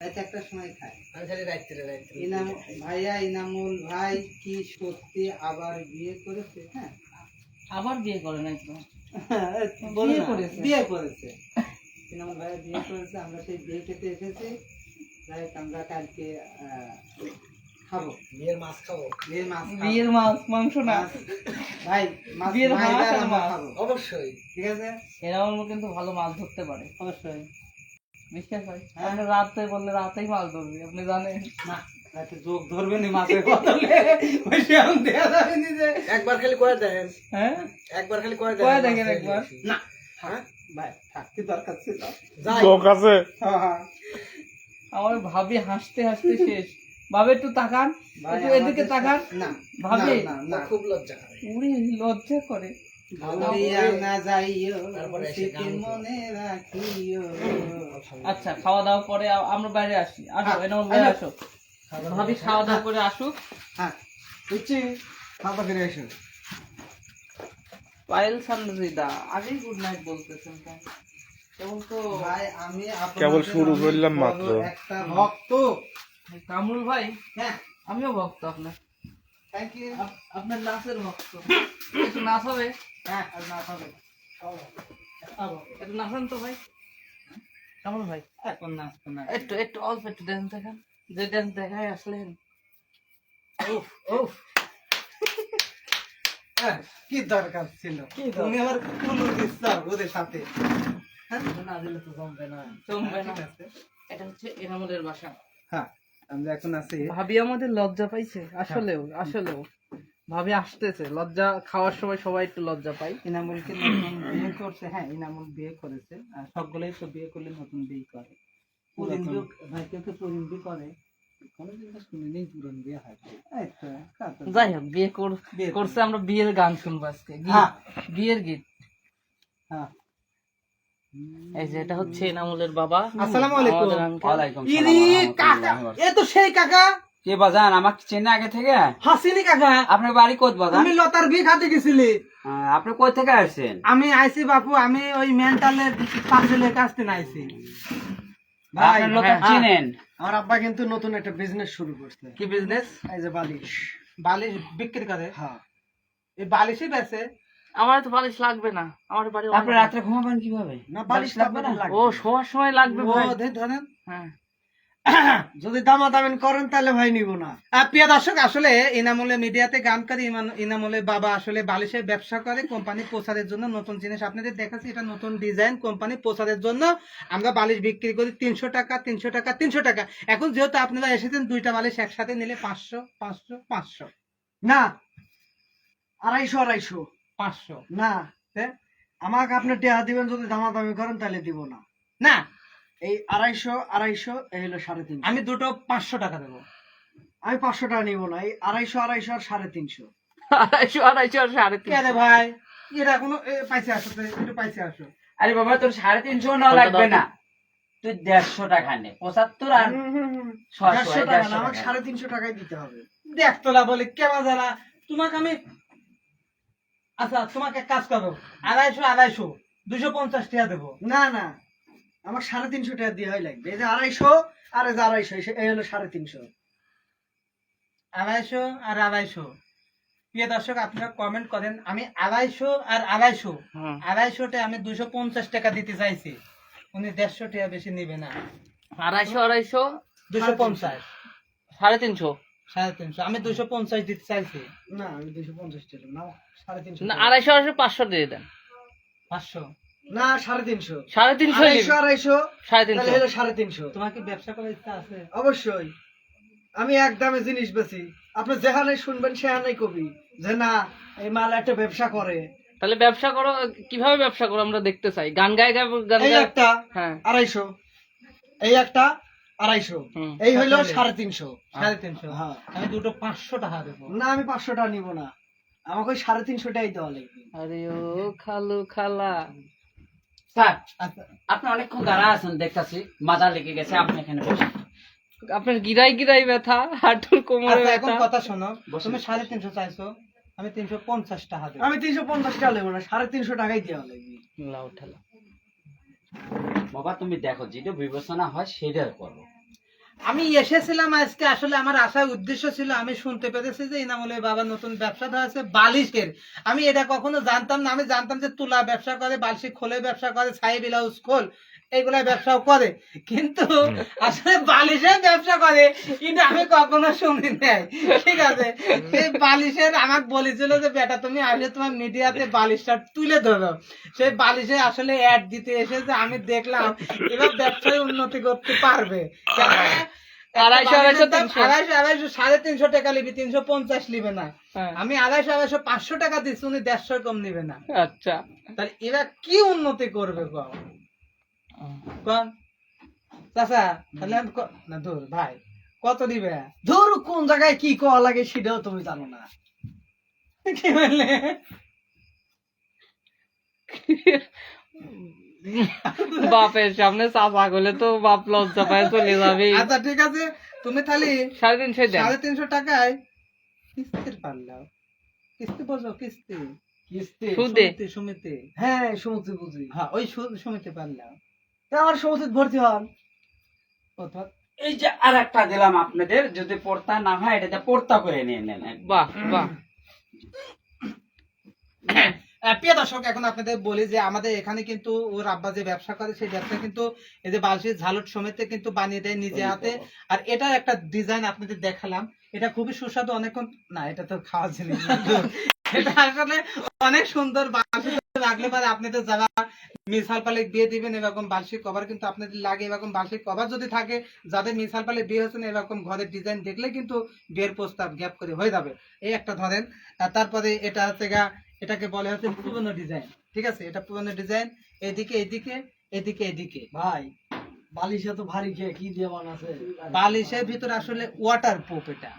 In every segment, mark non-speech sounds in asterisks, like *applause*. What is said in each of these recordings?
রাত একটার সময় খায়। আমি খালি রাত্রে রাত্রে। ইনাম ভাইয়া ইনামুল ভাই কি সত্যি আবার বিয়ে করেছে? হ্যাঁ। আবার বিয়ে করে নাই তো? বিয়ে করেছে। বিয়ে করেছে। ইনামুল ভাইয়া বিয়ে করেছে আমরা সেই বিয়ে খেতে এসেছি। যাই আমরা কালকে আহ, খাব। বিয়ের মাছ খাব। বিয়ের মাছ বিয়ের মাছ মাংস না। মাছ- ভাই বিয়ের ভাই মাছ। খাব। অবশ্যই। ঠিক আছে? এরাও কিন্তু ভালো মাছ ধরতে পারে। অবশ্যই। বিশ্বাস হয়। হ্যাঁ। আপনি রাতে বললে রাতেই মাছ ধরবে আপনি জানেন। না রাতে যোগ ধরবে নি মাছের বদলে। ওই সেরকম দেওয়া যাবে নি যে। একবার খালি করে দেখেন। হ্যাঁ? একবার খালি করে করে দেখেন দেখেন একবার। না হ্যাঁ? ভাই থাকতে দরকার ছিল? যাই। হ্যাঁ, হ্যাঁ। আমার ভাবি হাসতে হাসতে শেষ। ভাবে একটু তাকান একটু এদিকে তাকান। না ভাবি? না, খুব লজ্জা করে। উড়ি লজ্জা করে। মনে আচ্ছা খাওয়া দাওয়া পরে আমরা বাইরে আসি। আসো হ্যাঁ, এনামুল আসো। আসো। ভাবি খাওয়া দাওয়া করে আসুক। হ্যাঁ বুঝছি ফিরে পায়েল আগেই গুড নাইট বলতেছেন কেন? কেবল তো? ভাই আমি কেবল শুরু করলাম মাত্র। একটা ভক্ত। কামরুল ভাই? হ্যাঁ। আমিও ভক্ত আপনার। থ্যাংক ইউ আপনার নাচের ভক্ত। একটু নাচ হবে? হ্যাঁ আর না হবে। একটু নাচান তো ভাই। কামরুল ভাই? এখন নাচতো না একটু একটু অল্প একটু ড্যান্স দেখান। যে ড্যান্স দেখায় আসলেন। উফ উফ। হ্যাঁ, কি দরকার ছিল? তুমি আবার কুলু দিচ্ছ ওদের সাথে। হ্যাঁ? না দিলে তো জমবে না। জমবে না। এটা হচ্ছে এনামুলের বাসা। হ্যাঁ। আমরা এখন আছি ভাবি আমাদের লজ্জা পাইছে আসলেও আসলেও। ভাবি আসতেছে লজ্জা খাওয়ার সময় সবাই একটু লজ্জা পাই ইনামুলকে বিয়ে করছে হ্যাঁ ইনামুল বিয়ে করেছে আর সবগুলোই তো বিয়ে করলে নতুন বিয়ে করে। পুরিন বিয়ে ভাই কেউ করে। হয়। যাই। হোক বিয়ে কর- বিয়ে করছে আমরা বিয়ের গান শুনব আজকে। গীত, হ্যাঁ। বিয়ের গীত। হ্যাঁ। এই যে এটা হচ্ছে এনামুলের বাবা। আসসালামু আলাইকুম। ইরি কাকা এ তো সেই কাকা। কে বাজান আমাকে চেনে আগে থেকে? হাসিনি কাকা। আপনার বাড়ি কোথ বাজান তুমি লতার বিয়ে খাতে গেছিলি। আপনি কই থেকে আসছেন? আমি আইছি বাপু আমি ওই মেন্টালের পাশেলের কাছ থেকে আইছি। আপনার লোক হ্যাঁ, চিনেন? আমার আব্বা কিন্তু নতুন একটা বিজনেস শুরু করছে। কি বিজনেস এই যে বালিশ। বালিশ বিক্রি করে? হ্যাঁ। এই বালিশই বেচে। আমার তো বালিশ লাগবে না। আমার বাড়ি আপনি রাত্রে ঘুমাবেন কীভাবে? না বালিশ লাগবে না? ও শোয়ার সময় লাগবে ভাই। ধরেন। হ্যাঁ। *coughs* যদি দামাদামিন করেন তাহলে ভাই নিব না। প্রিয় দর্শক আসলে ইনামুলে মিডিয়াতে গান করে বাবা আসলে বালিশের ব্যবসা করে কোম্পানি প্রচারের জন্য নতুন জিনিস আপনাদের দেখাচ্ছি। এটা নতুন ডিজাইন কোম্পানি প্রচারের জন্য। আমরা বালিশ বিক্রি করি তিনশো টাকা তিনশো টাকা তিনশো টাকা। এখন যেহেতু আপনারা এসেছেন দুইটা বালিশ একসাথে নিলে পাঁচশো পাঁচশো পাঁচশো। না আড়াইশো আড়াইশো। পাঁচশো। না আমাকে আপনি টেহা দিবেন যদি দামাদামি করেন তাহলে দিব না। না এই আড়াইশো আড়াইশো এই হলো সাড়ে তিনশো। আমি দুটো পাঁচশো টাকা দেবো। আমি পাঁচশো টাকা নিব না এই আড়াইশো আড়াইশো আর সাড়ে তিনশো। আড়াইশো আড়াইশো আর সাড়ে রে ভাই? এটা কোনো পাইছে আসো তো, একটু পাইছে আসো। আরে বাবা তোর সাড়ে তিনশো না লাগবে না? তুই দেড়শো টাকা নে পঁচাত্তর আর দেড়শো টাকা আমাকে সাড়ে তিনশো টাকাই দিতে হবে। দেখ তোলা বলে কেমন জানা তোমাকে আমি আচ্ছা তোমাকে কাজ করো। আড়াইশো আড়াইশো দুশো পঞ্চাশ টাকা দেবো। না না আমার সাড়ে তিনশো টাকা দিয়ে হয় লাগবে। এই যে আড়াইশো আর এই যে আড়াইশো এই- হলো সাড়ে তিনশো। আড়াইশো আর আড়াইশো। প্রিয় দর্শক আপনারা কমেন্ট করেন আমি আড়াইশো আর আড়াইশো। হুম। আড়াইশোটা আমি দুশো পঞ্চাশ টাকা দিতে চাইছি। উনি দেড়শো টাকা বেশি নিবে না। আড়াইশো আড়াইশো দুশো পঞ্চাশ। সাড়ে তিনশো। সাড়ে তিনশো। আমি দুশো পঞ্চাশ দিতে চাইছি। না আমি দুশো পঞ্চাশ টাকা না সাড়ে তিনশো না আড়াইশো আড়াইশো পাঁচশো দিয়ে দেন। পাঁচশো? না সাড়ে তিনশো। সাড়ে তিনশো আড়াইশো আড়াইশো সাড়ে তিনশো। হলো সাড়ে তিনশো। তোমার কি ব্যবসা করার ইচ্ছা আছে? অবশ্যই। আমি এক দামে জিনিস বেচি। আপনি যেখানে শুনবেন সেখানেই কবি। যে না এই মাল একটা ব্যবসা করে। তাহলে ব্যবসা করো কীভাবে ব্যবসা করো? আমরা দেখতে চাই। গান গায়ে গায়ে গান এই একটা হ্যাঁ। আড়াইশো। এই একটা আড়াইশো। এই হইল সাড়ে তিনশো। সাড়ে তিনশো। হ্যাঁ আমি দুটো পাঁচশো টাকা দেবো। না আমি পাঁচশো টাকা নিবো না। আমাকে ওই সাড়ে তিনশো টাকাই দেওয়া লাগবে। আরে ও খালু খালা। স্যার আচ্ছা। আপনি অনেকক্ষণ দাঁড়া আছেন দেখতেছি। মাজা লেগে গেছে আপনি এখানে বসে আপনার গিরাই গিরাই ব্যথা হাঁটুর কোমরে আচ্ছা এখন কথা শোনো। তুমি সাড়ে তিনশো চাইছো আমি তিনশো পঞ্চাশ টাকা দেবো। আমি তিনশো পঞ্চাশ টাকা নেব না সাড়ে তিনশো টাকাই দেওয়া লাগবে। লাউ ঠেলা। বাবা, তুমি দেখো, যেটা বিবেচনা হয় সেটা করো। আমি এসেছিলাম আজকে, আসলে আমার আসার উদ্দেশ্য ছিল, আমি শুনতে পেরেছি যে ইনামুলের বাবা নতুন ব্যবসা ধরেছে বালিশের। আমি এটা কখনো জানতাম না, আমি জানতাম যে তুলা ব্যবসা করে, বালিশ খোলে ব্যবসা করে সাহেব ব্লাউজ খোল। এইগুলা ব্যবসাও করে। কিন্তু আসলে বালিশের ব্যবসা করে কিন্তু আমি কখনো শুনি নাই। ঠিক আছে? সেই বালিশের আমাকে বলেছিল যে বেটা তুমি আসলে তোমার মিডিয়াতে বালিশটা তুলে ধরো। সেই বালিশে আসলে অ্যাড দিতে এসেছে আমি দেখলাম এবার ব্যবসায় উন্নতি করতে পারবে। আড়াইশো, আড়াইশো। আড়াইশো আড়াইশো সাড়ে তিনশো টাকা নিবি তিনশো পঞ্চাশ নিবে না। হ্যাঁ। আমি আড়াইশো আড়াইশো পাঁচশো টাকা দিচ্ছি উনি দেড়শো কম নিবে না। আচ্ছা। তাহলে এরা কি উন্নতি করবে কম কোন? চাচা তাহলে না দূর ভাই কত দিবে? ধর কোন জায়গায় কি কওয়া লাগে সেটাও তুমি জানো না। কি বললে? বাপের সামনে চাপা করলে তো বাপ লজ্জা পায় চলে যাবে আচ্ছা ঠিক আছে তুমি তাহলে সাড়ে তিনশো সাড়ে তিনশো টাকায় কিস্তির পারলাও কিস্তি বোঝো কিস্তি। কিস্তি সুদে? সমিতি সমিতি। হ্যাঁ সমুদ্র বুঝি। হ্যাঁ ওই সমিতি পারলাম তা আমার সমুদ্র ভর্তি হন। অথবা এই যে আর একটা দিলাম আপনাদের যদি পড়তা না হয় এটাতে পড়তা করে নিয়ে নেন। বাহ বাহ। প্রিয় দর্শক এখন আপনাদের বলি যে আমাদের এখানে কিন্তু ওর আব্বা যে ব্যবসা করে সেই ব্যবসা কিন্তু এই যে বালশির ঝালট সমেতে কিন্তু বানিয়ে দেয় নিজে হাতে। আর এটার একটা ডিজাইন আপনাদের দেখালাম। এটা খুবই সুস্বাদু অনেকক্ষণ না এটা তো খাওয়া জিনিস। *laughs* এটা আসলে অনেক সুন্দর বালশি লাগলে পরে আপনাদের যারা মিসাল পালে বিয়ে দিবেন এরকম বালশি কভার কিন্তু আপনাদের লাগে। এরকম বালশি কভার যদি থাকে যাদের মিসাল পালে বিয়ে হয়েছেন এরকম ঘরের ডিজাইন দেখলে কিন্তু বিয়ের প্রস্তাব গ্যাপ করে হয়ে যাবে। এই একটা ধরেন তারপরে এটা হচ্ছে গা এটাকে বলে হচ্ছে পুরনো ডিজাইন ঠিক আছে? এটা পুরনো ডিজাইন এদিকে এদিকে এদিকে এদিকে। ভাই বালিশে তো ভারী খেয়ে কি দিয়ে বানাছে? বালিশের ভিতরে আসলে ওয়াটার প্রুফ এটা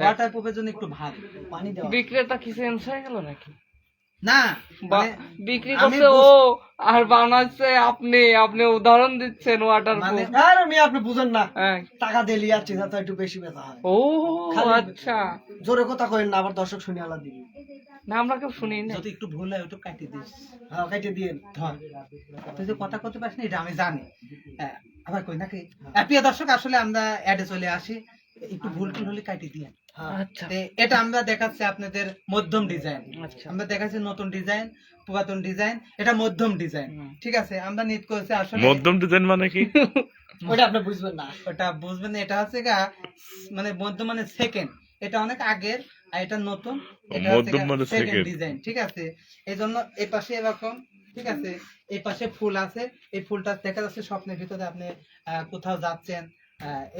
ওয়াটার প্রুফের জন্য একটু ভারী। পানি দেওয়া। বিক্রেতা কি চেঞ্জ হয়ে গেল নাকি? না মানে বিক্রি করছে ও আর বানাচ্ছে আপনি আপনি উদাহরণ দিচ্ছেন ওয়াটার মানে আর আমি আপনি বুঝেন না। হ্যাঁ। টাকা দিয়ে তো একটু বেশি ব্যথা হয়। ও আচ্ছা। জোরে কথা কইেন না আবার দর্শক শুনে আলা দিবি। না আমরা কেউ শুনি না। যদি একটু ভুল হয় ওটা কাটিয়ে দিস। হ্যাঁ কাইটে দিয়ে ধর। তুই যে কথা করতে পারিস না এটা আমি জানি। হ্যাঁ, আবার কই নাকি? প্রিয় দর্শক আসলে আমরা অ্যাডে চলে আসি। একটু ভুল টুল হলে কাটিয়ে দিয়ে হ্যাঁ। আচ্ছা। তে এটা আমরা দেখাচ্ছি আপনাদের মধ্যম ডিজাইন। আচ্ছা। আমরা দেখাচ্ছি নতুন ডিজাইন পুরাতন ডিজাইন এটা মধ্যম ডিজাইন। ঠিক আছে আমরা নিত করেছি আসলে মধ্যম ডিজাইন মানে কি? *laughs* ওটা আপনি বুঝবেন না। ওটা বুঝবেন না, এটা হচ্ছে গা মানে মধ্যম মানে সেকেন্ড এটা অনেক আগের আর এটা নতুন এটা মধ্যম মানে second। ডিজাইন ঠিক আছে? এই জন্য এই পাশে এরকম ঠিক আছে? এই পাশে ফুল আছে এই ফুলটা দেখা যাচ্ছে স্বপ্নের ভিতরে আপনি আহ, কোথাও যাচ্ছেন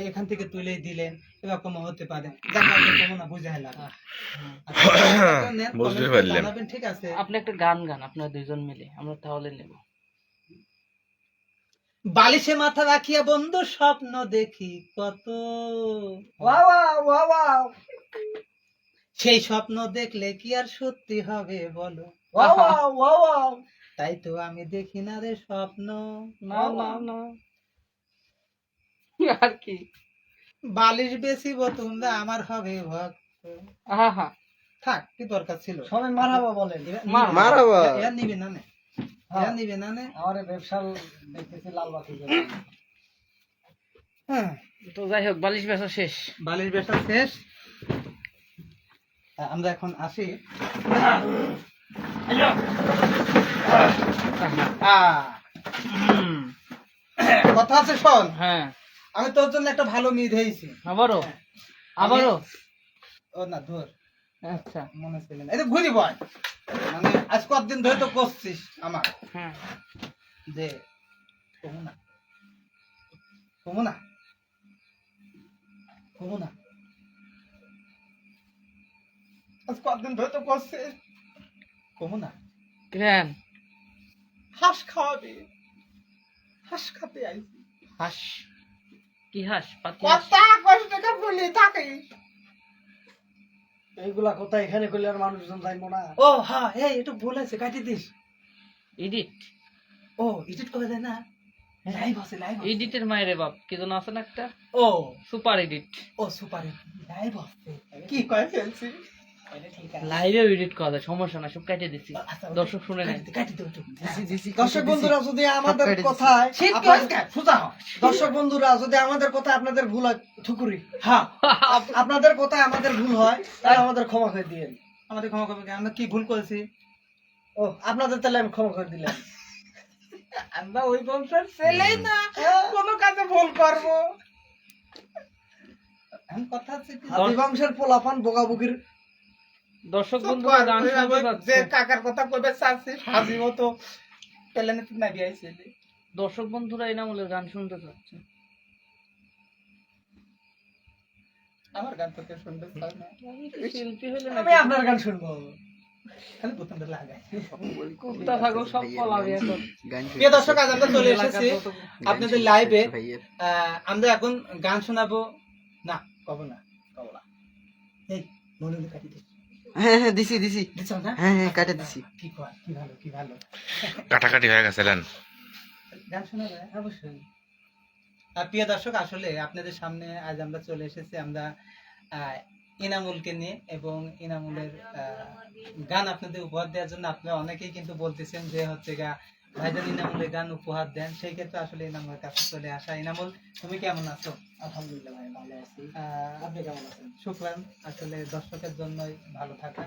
এখান থেকে তুলে দিলেন এরকম হতে পারে। হেলাম। বুঝতে পারলাম। ঠিক আছে? আপনি একটা গান গান আপনারা দুইজন মিলে আমরা তাহলে নেব। বালিশে মাথা রাখিয়া বন্ধু স্বপ্ন দেখি কত। ওয়া ওয়া ওয়া ওয়া সেই স্বপ্ন দেখলে কি আর সত্যি হবে বলো। তাই তো আমি দেখি না রে স্বপ্ন। না না না। *laughs* আর কি। বালিশ বেশিব তোমরা আমার হবে ভক্ত। হা হা থাক কি দরকার ছিল? সবাই মারাবা বলেন। মারাবা। এরা নিবে না নে। হ্যাঁ। এরা নিবে না নে। আমার ব্যবসা দেখতেছি লাল বাতি হ্যাঁ, তো যাই হোক বালিশ বেচা শেষ। বালিশ বেসা শেষ। আমরা এখন আসি। কথা আছে শোন। হ্যাঁ। আমি তোর জন্য একটা ভালো মেয়ে ধরেছি আবারও? আবারও? ও না ধর। আচ্ছা। মনে ছিল না। এটা ঘুরি বয় মানে আজ কতদিন ধরে তো করছিস আমার? হ্যাঁ। যে কমু না কমু না কমু না আজ কতদিন ধরে তো করছিস? কমু না কেন? হাঁস খাওয়াবি। হাঁস খাতে আইছি হাঁস? কি হাঁস পাতি এইগুলা কথা এখানে করলে আর মানুষজন যাইবো না। ও হ্যাঁ এই একটু ভুল আছে কাটি দিস। এডিট ও এডিট করে দেয় না? লাইভ আছে লাইভ এডিটের মায়ের বাপ কি যেন আছে না একটা? ও। সুপার এডিট ও সুপার এডিট লাইভ আছে। কি কয় ফেলছি? লাইভে এডিট করা যায় সমস্যা না সব কেটে দিছি। দর্শক শুনে নেয় দর্শক বন্ধুরা যদি আমাদের কথায় দর্শক বন্ধুরা যদি আমাদের কথা আপনাদের ভুল হয় ঠুকুরি। হ্যাঁ *laughs* আপনাদের কথায় আমাদের ভুল হয় তাহলে আমাদের ক্ষমা করে দিয়েন। আমাদের ক্ষমা করবে আমরা কি ভুল করেছি? ও আপনাদের তাহলে আমি ক্ষমা করে দিলাম। আমরা ওই বংশের ছেলেই না কোনো কাজে ভুল করব। কথা হচ্ছে বংশের পোলাপান বোকাবুকির দর্শক চুপ বন্ধুরা গান শুনতে যাচ্ছে যে কাকার কথা কইবে চাচ্ছি হাজি মতো। পেলেনে না দর্শক বন্ধুরা এনামুলের গান শুনতে চাচ্ছে আমার গান তো কেউ শুনতে চায় না। শিল্পী হলে আমি আপনার গান শুনব। খালি বোতামটা লাগাই। কুত্তা ছাগল সব পলাবি এখন প্রিয় দর্শক আজ আমরা চলে এসেছি আপনাদের লাইভে আমরা এখন গান শোনাবো। না কব না কব না। এই মনে কাটি হ্যাঁ হ্যাঁ দিছি দিছি। হ্যাঁ হ্যাঁ কাটে দিছি। কি ভালো কি ভালো? কাটাকাটি হয়ে গেছিলেন গান অবশ্যই। প্রিয় দর্শক আসলে আপনাদের সামনে আজ আমরা চলে এসেছি আমরা ইনামুলকে নিয়ে এবং ইনামুলের আহ, গান আপনাদের উপহার দেওয়ার জন্য আপনারা অনেকেই কিন্তু বলতেছেন যে হচ্ছে গা ভাইজান ইনামুলের গান উপহার দেন। সেই ক্ষেত্রে আসলে ইনামুলের কাছে চলে আসা। ইনামুল তুমি কেমন আছো? আলহামদুলিল্লাহ ভাই ভালো আছি। আপনি কেমন আছেন? শুক্রান আসলে দর্শকের জন্যই ভালো থাকা।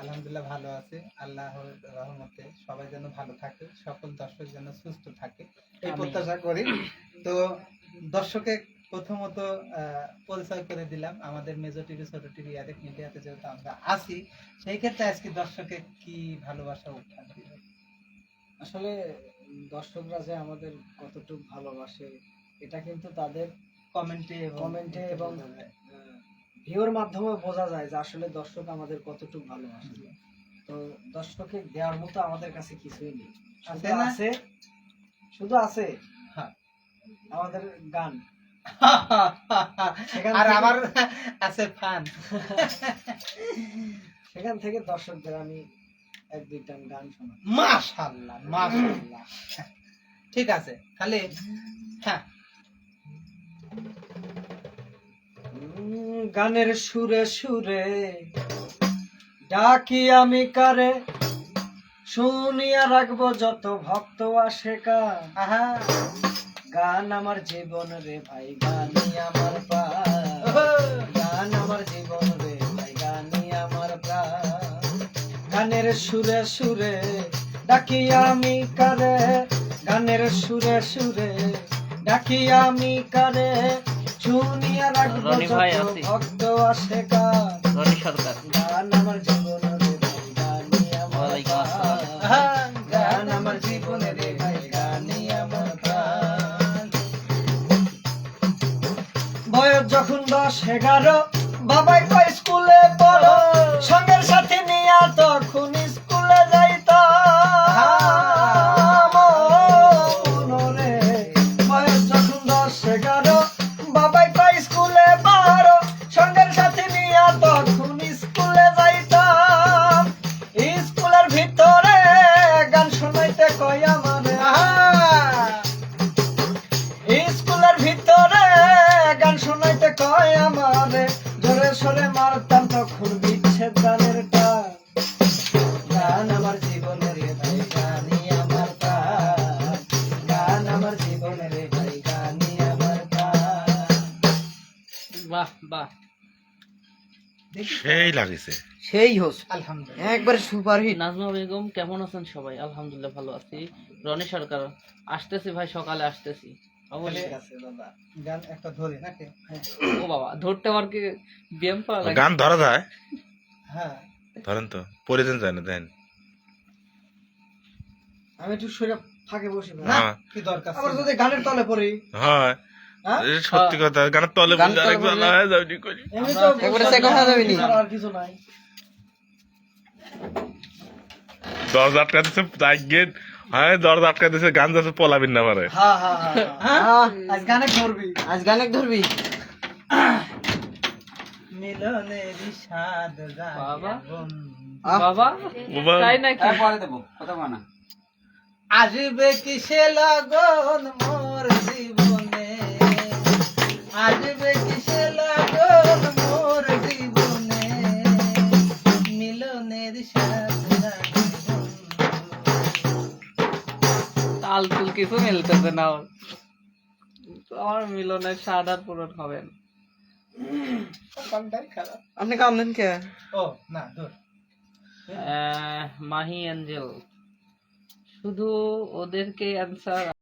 আলহামদুলিল্লাহ ভালো আছে। আল্লাহর রহমতে সবাই যেন ভালো থাকে সকল দর্শক যেন সুস্থ থাকে এই প্রত্যাশা করি। তো দর্শকে প্রথমত পরিচয় করে দিলাম। আমাদের মেজর টিভি ছোট টিভি আরেক মিডিয়াতে যেহেতু আমরা আছি সেই ক্ষেত্রে আজকে দর্শকে কি ভালোবাসা উত্থান আসলে দর্শকরা যে আমাদের কতটুকু ভালোবাসে এটা কিন্তু তাদের কমেন্টে কমেন্টে এবং ভিউর মাধ্যমে বোঝা যায় যে আসলে দর্শক আমাদের কতটুকু ভালোবাসে। তো দর্শককে দেওয়ার মতো আমাদের কাছে কিছুই নেই। শুধু আছে শুধু আছে হ্যাঁ। আমাদের গান। *laughs* আর আমার আছে ফান *laughs* সেখান থেকে দর্শকদের আমি এক দুইটা গান শোনা মাশাল্লাহ মাশাল্লাহ। *laughs* ঠিক আছে খালি হ্যাঁ। গানের সুরে সুরে ডাকি আমি কারে, শুনিয়া রাখব যত ভক্ত আসে আহা, গান আমার জীবন রে ভাই গানি আমার প্রাণ। গান আমার জীবন রে ভাই গানি আমার প্রাণ। গানের সুরে সুরে ডাকি আমি কারে, গানের সুরে সুরে ডাকি আমি কারে। শুনিয়া রাখব। ভক্ত আসে রনি সরকার গান আমার জীবন ভাই গানি আমার প্রাণ। গান আমার জীবনে ভাই গানি আমার প্রাণ বয়স যখন দশ এগারো বাহ বাহ। সেই লাগিছে। সেই হোস আলহামদুলিল্লাহ। একবার সুপার নাজমা বেগম কেমন আছেন সবাই? আলহামদুলিল্লাহ ভালো আছি। রনি সরকার আসতেছি ভাই সকালে আসতেছি। বলে অবশ্যই আছে দাদা। গান একটা ধরি নাকি? ও বাবা ধরতে পার কি ব্যায়াম করা গান ধরা যায়। হ্যাঁ। ধরেন তো পরিজন যায় না দেন। আমি একটু সরে ফাঁকে বসি। না হ্যাঁ। কি দরকার আবার যদি গানের তলে পড়ি? হ্যাঁ? সত্যি কথা গানের তলে হয়ে যাবে, করি। একবারে হয়ে যাবে নি? আর কিছু নাই। দরজা আটকা দিছে তাই গেট। হ্যাঁ দরজা আটকা দিছে গান যাচ্ছে পলাবিন না পারে। হ্যাঁ হ্যাঁ হ্যাঁ। হ্যাঁ, আজ গানে ধরবি। আজ গানে ধরবি। মিলনের স্বাদ বাবা। বন্ধু। আহ, বাবা। বাবা। তাই নাকি? হ্যাঁ, পরে দেবো কথা বলো আসবে কিসে লগন মোর জীবনে কিছু মিলতেছে না। ওর আমার মিলনের স্বাদ আর পূরণ হবে না। আপনি কামলেন কে? ও না ধর। আহ, মাহি অ্যাঞ্জেল। শুধু ওদেরকে অ্যান্সার